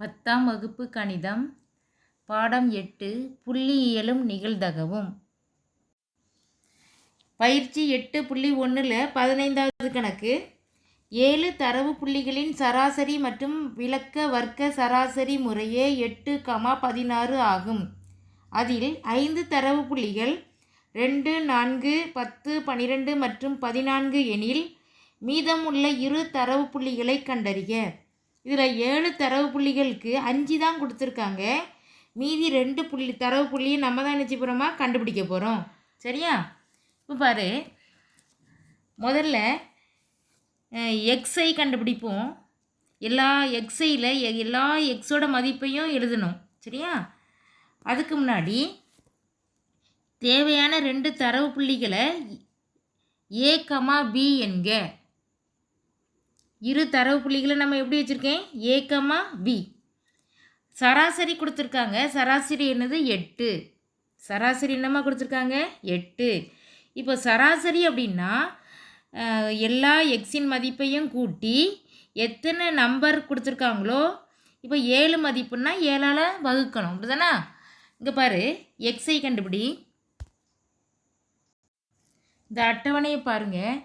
பத்தாம் வகுப்பு கணிதம் பாடம் எட்டு புள்ளியியலும் நிகழ்தகவும். பயிற்சி எட்டு புள்ளி ஒன்றில் பதினைந்தாவது கணக்கு. ஏழு தரவு புள்ளிகளின் சராசரி மற்றும் விளக்க வர்க்க சராசரி முறையே எட்டு கமா பதினாறு ஆகும். அதில் ஐந்து தரவு புள்ளிகள் ரெண்டு நான்கு பத்து பன்னிரெண்டு மற்றும் பதினான்கு எனில் மீதமுள்ள இரு தரவு புள்ளிகளை கண்டறிய. இதில் ஏழு தரவு புள்ளிகளுக்கு அஞ்சு தான் கொடுத்துருக்காங்க. மீதி ரெண்டு புள்ளி தரவு புள்ளியை நம்ம தான் நினச்சி போகிறோமா கண்டுபிடிக்க போகிறோம் சரியா? இப்போ பாரு. முதல்ல எக்ஸை கண்டுபிடிப்போம். எல்லா எக்ஸையில் எல்லா எக்ஸோட மதிப்பையும் எழுதணும். சரியா? அதுக்கு முன்னாடி தேவையான ரெண்டு தரவு புள்ளிகளை ஏ கமா பி என்க. இரு தரவு புள்ளிகளை நம்ம எப்படி வச்சுருக்கேன்? ஏ பி சராசரி கொடுத்துருக்காங்க. சராசரி என்னது? எட்டு. சராசரி என்னம்மா கொடுத்துருக்காங்க? எட்டு. இப்போ சராசரி அப்படின்னா எல்லா எக்ஸின் மதிப்பையும் கூட்டி எத்தனை நம்பர் கொடுத்துருக்காங்களோ இப்போ ஏழு மதிப்புன்னா ஏழால் வகுக்கணும். அப்படிதானா? இங்கே பாரு. எக்ஸை கண்டுபிடி. இந்த அட்டவணையை பாருங்கள்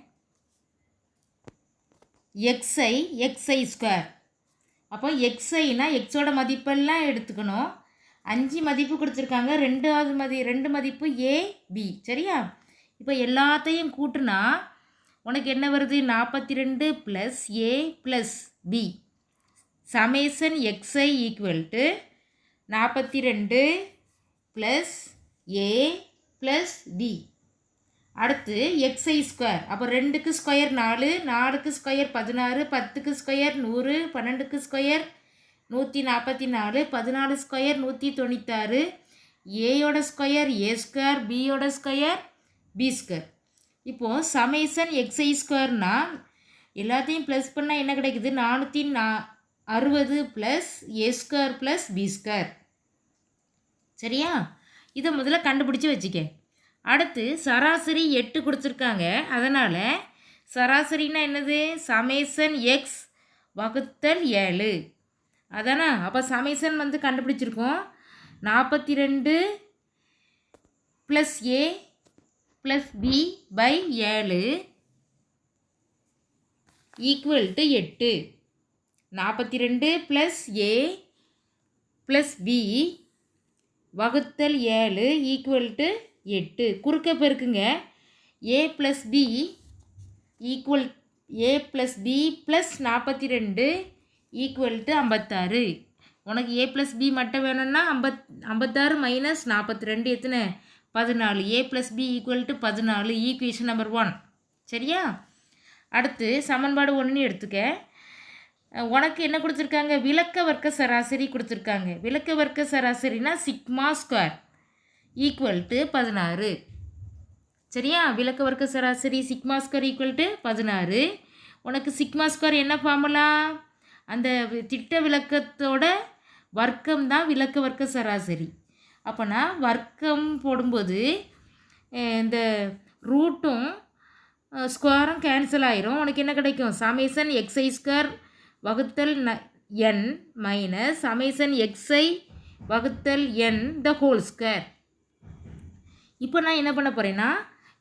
எக்ஸ்ஐ எக்ஸ்ஐ ஸ்கொயர் அப்போ எக்ஸ்ஐனா எக்ஸோட மதிப்பெல்லாம் எடுத்துக்கணும். அஞ்சு மதிப்பு கொடுத்துருக்காங்க. ரெண்டாவது மதி ரெண்டு மதிப்பு ஏ பி சரியா? இப்போ எல்லாத்தையும் கூட்டுனா உனக்கு என்ன வருது? நாற்பத்தி ரெண்டு plus A plus B summation x i equal to நாற்பத்தி ரெண்டு ப்ளஸ் ஏ ப்ளஸ் பி அடுத்து எக்ஸை ஸ்கொயர் அப்போ ரெண்டுக்கு ஸ்கொயர் நாலு நாலுக்கு ஸ்கொயர் பதினாறு பத்துக்கு ஸ்கொயர் நூறு பன்னெண்டுக்கு ஸ்கொயர் நூற்றி நாற்பத்தி நாலு பதினாலு ஸ்கொயர் நூற்றி தொண்ணூத்தாறு ஏயோட ஸ்கொயர் ஏ ஸ்கொயர் பியோட ஸ்கொயர் பி ஸ்கொயர் இப்போது சமேசன் எக்ஸை ஸ்கொயர்னா எல்லாத்தையும் ப்ளஸ் பண்ணால் என்ன கிடைக்குது? நானூற்றி நா அறுபது plus A square plus B square சரியா? இதை முதல்ல கண்டுபிடிச்சி வச்சுக்க அடுத்து சராசரி எட்டு கொடுத்துருக்காங்க. அதனால் சராசரினா என்னது? சமேசன் எக்ஸ் வகுத்தல் ஏழு. அதானா? அப்போ சமேசன் வந்து கண்டுபிடிச்சிருக்கோம். நாற்பத்தி ரெண்டு plus A plus B by ஏழு ஈக்குவல் டு எட்டு. நாற்பத்தி ரெண்டு ப்ளஸ் ஏ ப்ளஸ் பி வகுத்தல் ஏழு ஈக்குவல் டு எட்டு. குறுக்க பெருக்குங்க A plus B equal A plus B plus நாற்பத்தி ரெண்டு ஈக்குவல் டு ஐம்பத்தாறு. உனக்கு ஏ ப்ளஸ் பி மட்டும் வேணும்னா ஐம்பத் ஐம்பத்தாறு மைனஸ் நாற்பத்தி ரெண்டு எத்தனை? பதினாலு. A plus B equal to பதினாலு. ஈக்குவேஷன் நம்பர் ஒன் சரியா? அடுத்து சமன்பாடு ஒன்று எடுத்துக்க. உனக்கு என்ன கொடுத்துருக்காங்க? விளக்க வர்க்க சராசரி கொடுத்துருக்காங்க. விளக்க வர்க்க சராசரினா சிக்மா ஸ்கொயர். ஈக்குவல் டு பதினாறு. சரியா? விளக்க வர்க்க சராசரி சிக்மா ஸ்கொயர் ஈக்குவல் டு பதினாறு. உனக்கு சிக்மா ஸ்கொயர் என்ன ஃபார்முலா அந்த திட்ட விளக்கத்தோட வர்க்கம் தான் விளக்க வர்க்க சராசரி. அப்போனா வர்க்கம் போடும்போது இந்த ரூட்டும் ஸ்கொயரும் கேன்சல் ஆயிரும். உனக்கு என்ன கிடைக்கும்? சமேசன் எக்ஸ்ஐ ஸ்கொயர் வகுத்தல் ந என் மைனஸ் சமேசன் எக்ஸ்ஐ வகுத்தல் என் த ஹோல் ஸ்கொயர் இப்போ நான் என்ன பண்ண போகிறேன்னா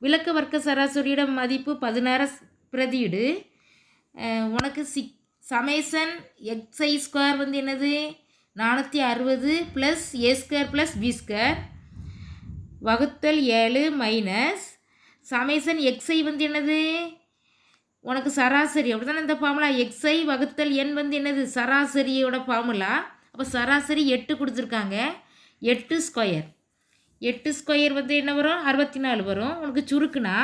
விளக்க வர்க்க சராசரியோட மதிப்பு பதினாறு பிரதியீடு. உனக்கு சிக் சமேசன் எக்ஸ்ஐ ஸ்கொயர் வந்து என்னது? நானூற்றி அறுபது plus A square plus B square வகுத்தல் ஏழு மைனஸ் சமேசன் எக்ஸ்ஐ வந்து என்னது? உனக்கு சராசரி. அப்படி தானே இந்த ஃபார்முலா எக்ஸ்ஐ வகுத்தல் எண் வந்து என்னது? சராசரியோட ஃபார்முலா அப்போ சராசரி எட்டு கொடுத்துருக்காங்க. எட்டு ஸ்கொயர் எட்டு ஸ்கொயர் வந்து என்ன வரும்? அறுபத்தி நாலு வரும். உனக்கு சுருக்குனா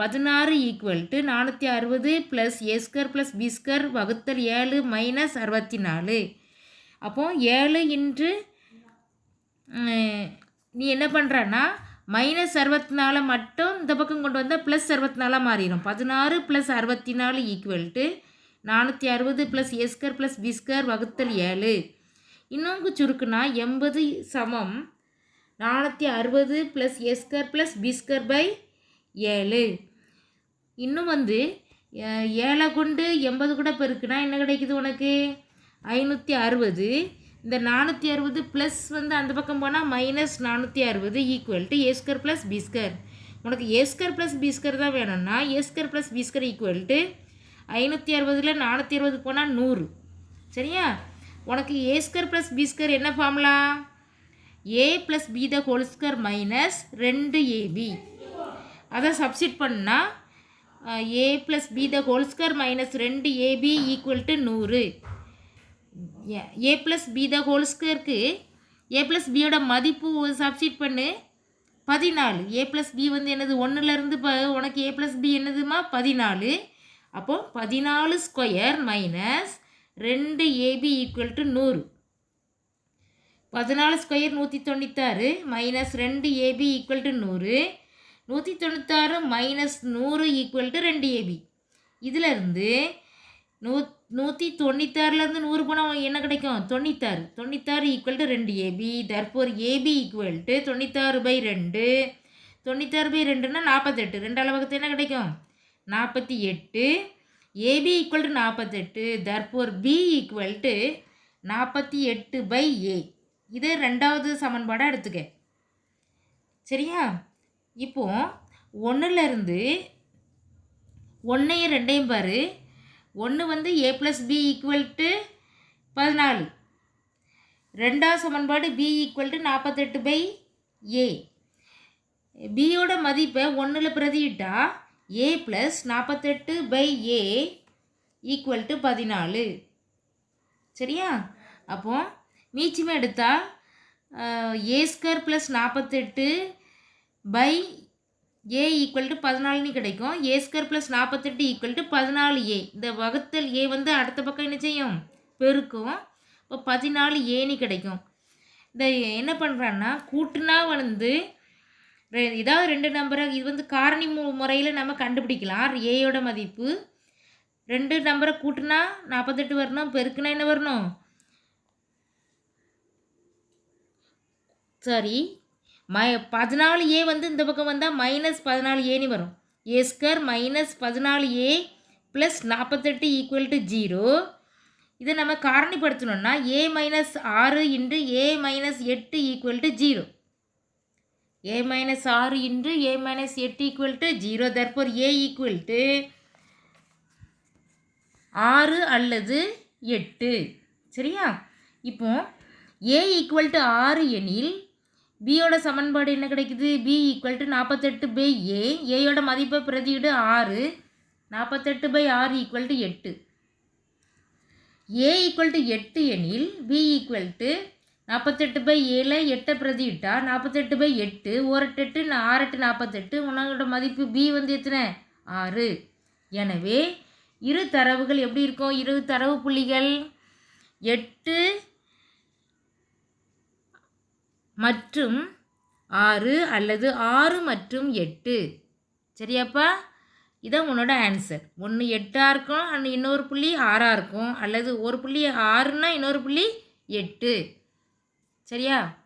பதினாறு ஈக்குவல் டு நானூற்றி அறுபது plus A square plus B square வகுத்தல் ஏழு மைனஸ் அறுபத்தி நாலு அப்போ ஏழு இன்று நீ என்ன பண்ணுறன்னா மைனஸ் அறுபத்தி நாலு மட்டும் இந்த பக்கம் கொண்டு வந்தால் ப்ளஸ் அறுபத்தி நாலாக மாறிடும் பதினாறு ப்ளஸ் அறுபத்தி நாலு ஈக்குவல் டு நானூற்றி அறுபது plus A square plus B square வகுத்தல் ஏழு. இன்னொன்று சுருக்குனா எண்பது சமம். நானூற்றி அறுபது plus a square plus b square by ஏழு. இன்னும் வந்து ஏழை கொண்டு எண்பது கூட பெருக்குனா என்ன கிடைக்குது உனக்கு? ஐநூற்றி அறுபது. இந்த நானூற்றி அறுபது ப்ளஸ் வந்து அந்த பக்கம் போனால் மைனஸ் நானூற்றி அறுபது equal to a square plus b square உனக்கு a square plus b square தான் வேணும்னா a square plus b square equal to ஐநூற்றி அறுபதில் நானூற்றி அறுபது போனால் நூறு. சரியா? உனக்கு a square plus b square என்ன formula A plus B the whole square minus ரெண்டு ஏபி அதை சப்ஸ்டிட் பண்ணால் A plus B the whole square minus ரெண்டு ஏபி ஈக்குவல் டு நூறு. A plus B the whole ஸ்கொயருக்கு ஏ ப்ளஸ் பியோட மதிப்பு substitute பண்ணு பதினாலு. ஏ ப்ளஸ் பி வந்து என்னது? ஒன்றுலேருந்து ப உனக்கு ஏ ப்ளஸ் பி என்னதுமா? பதினாலு. அப்போது பதினாலு ஸ்கொயர் மைனஸ் ரெண்டு ஏபி ஈக்குவல் டு நூறு. பதினாலு ஸ்கொயர் நூற்றி தொண்ணூத்தாறு மைனஸ் ரெண்டு ஏபி ஈக்குவல் டு நூறு. நூற்றி தொண்ணூத்தாறு மைனஸ் நூறு ஈக்குவல் டு ரெண்டு ஏபி இதிலேருந்து நூ நூற்றி தொண்ணூத்தாறுலேருந்து நூறு போனால் என்ன கிடைக்கும்? தொண்ணூத்தாறு. தொண்ணூத்தாறு ஈக்குவல் டு ரெண்டு AB therefore AB equal to தொண்ணூத்தாறு பை ரெண்டு. தொண்ணூத்தாறு பை ரெண்டுன்னா நாற்பத்தெட்டு ரெண்டு அளவுக்கு என்ன கிடைக்கும்? நாற்பத்தி எட்டு. ஏபி ஈக்குவல் டு நாற்பத்தெட்டு தற்போர் பி ஈக்குவல் டு நாற்பத்தி எட்டு பை ஏ இதே ரெண்டாவது சமன்பாடாக எடுத்துக்க. சரியா? இப்போ ஒன்றுலேருந்து ஒன்றையும் ரெண்டையும் பாரு. ஒன்று வந்து A plus B equal to பதினாலு. ரெண்டாவது சமன்பாடு பி ஈக்குவல் டு நாற்பத்தெட்டு பை ஏ பியோட மதிப்பை ஒன்றில் பிரதியிட்டா ஏ ப்ளஸ் நாற்பத்தெட்டு பை ஏ ஈக்குவல் டு பதினாலு. சரியா? அப்போது மீச்சமே எடுத்தால் ஏ ஸ்கொயர் ப்ளஸ் நாற்பத்தெட்டு பை ஏ ஈக்குவல் டு பதினாலுன்னு கிடைக்கும். ஏ ஸ்கொயர் ப்ளஸ் நாற்பத்தெட்டு ஈக்குவல் டு பதினாலு ஏ இந்த வகுத்தல் ஏ வந்து அடுத்த பக்கம் என்ன செய்யும்? பெருக்கும். இப்போ பதினாலு ஏன்னு கிடைக்கும். இந்த என்ன பண்ணுறான்னா கூட்டுனா வந்து ஏதாவது ரெண்டு நம்பரை இது வந்து காரணி முறையில் நம்ம கண்டுபிடிக்கலாம். ஏயோட மதிப்பு. ரெண்டு நம்பரை கூட்டுனா நாற்பத்தெட்டு வரணும். பெருக்குனா என்ன வரணும்? சாரி மை பதினாலு ஏ வந்து இந்த பக்கம் வந்தால் மைனஸ் பதினாலு ஏன்னு வரும். ஏ ஸ்கொயர் மைனஸ் பதினாலு ஏ ப்ளஸ் நாற்பத்தெட்டு ஈக்குவல் டு ஜீரோ இதை நம்ம காரணிப்படுத்தணும்னா ஏ மைனஸ் ஆறு இன்று ஏ மைனஸ் எட்டு equal to zero A minus ஆறு இன்று ஏ மைனஸ் எட்டு equal to zero therefore A equal to ஆறு அல்லது எட்டு. சரியா? இப்போ ஏ ஈக்குவல் டு ஆறு எனில் பியோட சமன்பாடு என்ன கிடைக்குது? பி ஈக்குவல் டு நாற்பத்தெட்டு பை ஏ ஏயோட மதிப்பை பிரதியீடு ஆறு. நாற்பத்தெட்டு பை ஆறு ஈக்குவல் டு எட்டு. ஏ ஈக்குவல் டு எட்டு எனில் பி ஈக்குவல் டு நாற்பத்தெட்டு பை ஏழை எட்டை பிரதியிட்டா நாற்பத்தெட்டு பை எட்டு ஓரெட்டு ஆறெட்டு நாற்பத்தெட்டு உன்னோட மதிப்பு பி வந்து எத்தனை? ஆறு. எனவே இரு தரவுகள் எப்படி இருக்கும்? இரு தரவு புள்ளிகள் எட்டு மற்றும் ஆறு அல்லது ஆறு மற்றும் எட்டு. சரியாப்பா? இதான் உன்னோட ஆன்சர் ஒன்று எட்டாக இருக்கும் அண்ட் இன்னொரு புள்ளி ஆறாக இருக்கும். அல்லது ஒரு புள்ளி ஆறுனா இன்னொரு புள்ளி எட்டு. சரியா?